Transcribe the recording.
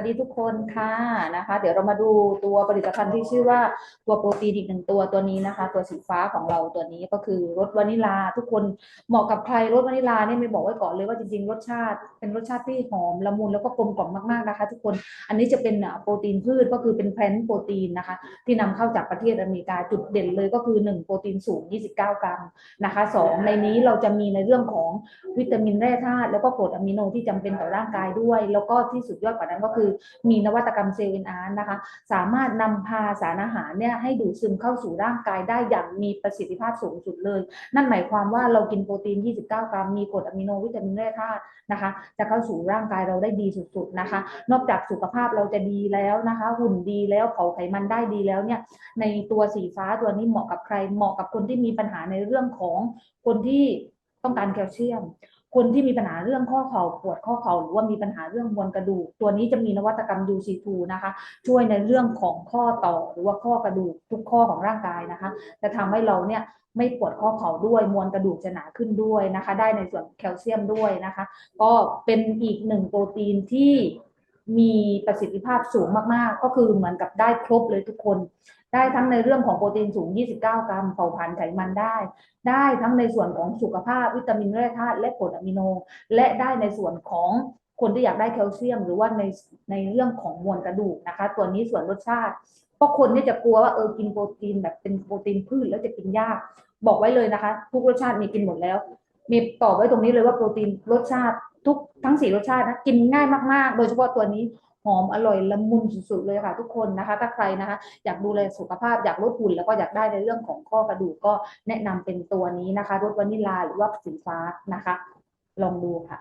วัสดีทุกคนค่ะนะคะ เดี๋ยวเรามาดูตัวผลิตภัณฑ์ที่ชื่อว่าตัวโปรตีนอีกหนึ่งตัวตัวนี้นะคะ ตัวสีฟ้าของเราตัวนี้ก็คือรสวานิลา ทุกคนเหมาะกับใครรสวานิลาเนี่ยไม่บอกไว้ก่อนเลยว่าจริงๆ รสชาติเป็นรสชาติที่หอมละมุนแล้วก็กลมกล่อมมากๆนะคะ ทุกคนอันนี้จะเป็นโปรตีนพืชก็คือเป็นแพลนโปรตีนนะคะ ที่นำเข้าจากประเทศอเมริกาจุดเด่นเลยก็คือ 1 โปรตีนสูง 29 กรัมนะคะสองในนี้เราจะมีในเรื่องของวิตามินแร่ธาตุแล้วก็กรดอะมิโนที่จำเป็นต่อร่างกายด้วย แล้วก็ที่สุดยอดกว่านั้นก็คือมีนวัตกรรมเซลล์เอ็นอาร์นะคะ สามารถนำพาสารอาหารเนี่ยให้ดูดซึมเข้าสู่ร่างกายได้อย่างมีประสิทธิภาพสูงสุดเลย นั่นหมายความว่าเรากินโปรตีน 29 กรัม มีกรดอะมิโนวิตามินแร่ธาตุนะคะ จะเข้าสู่ร่างกายเราได้ดีสุดๆนะคะ นอกจากสุขภาพเราจะดีแล้วนะคะ หุ่นดีแล้วเผาไขมันได้ดีแล้วเนี่ย ในตัวสีฟ้าตัวนี้เหมาะกับใคร เหมาะกับคนที่มีปัญหาในเรื่องของคนที่ต้องการแคลเซียม คนที่มีปัญหาเรื่องข้อเข่าปวดข้อเข่าหรือว่ามีปัญหาเรื่องมวลกระดูก ตัวนี้จะมีนวัตกรรม UC2 นะคะ ช่วยในเรื่องของข้อต่อหรือว่าข้อกระดูกทุกข้อของร่างกายนะคะ จะทำให้เราเนี่ยไม่ปวดข้อเข่าด้วยมวลกระดูกจะหนาขึ้นด้วยนะคะ ได้ในส่วนแคลเซียมด้วยนะคะ ก็เป็นอีกหนึ่งโปรตีนที่ มีประสิทธิภาพสูงมากๆ ก็คือเหมือนกับได้ครบเลยทุกคน ได้ทั้งในเรื่องของโปรตีนสูง 29 กรัมเผาผลาญไขมันได้ ได้ทั้งในส่วนของสุขภาพวิตามินแร่ธาตุและกรดอะมิโน และได้ในส่วนของคนที่อยากได้แคลเซียม หรือว่าในในเรื่องของมวลกระดูกนะคะ ตัวนี้ส่วนรสชาติเพราะคนนี่จะกลัวว่าเออกินโปรตีนแบบเป็นโปรตีนพืชแล้วจะกินยาก บอกไว้เลยนะคะ ทุกรสชาติมีกินหมดแล้ว มีตอบไว้ตรงนี้เลยว่าโปรตีนรสชาติทุกทั้งสี่รสชาตินะกินง่ายมากๆ โดยเฉพาะตัวนี้หอมอร่อยละมุนสุดๆเลยค่ะ ทุกคนนะคะ ถ้าใครนะคะ อยากดูแลสุขภาพอยากลดหุ่นแล้วก็อยากได้ในเรื่องของข้อกระดูกก็แนะนำเป็นตัวนี้นะคะรสวานิลาหรือว่าสีฟ้านะคะ ลองดูค่ะ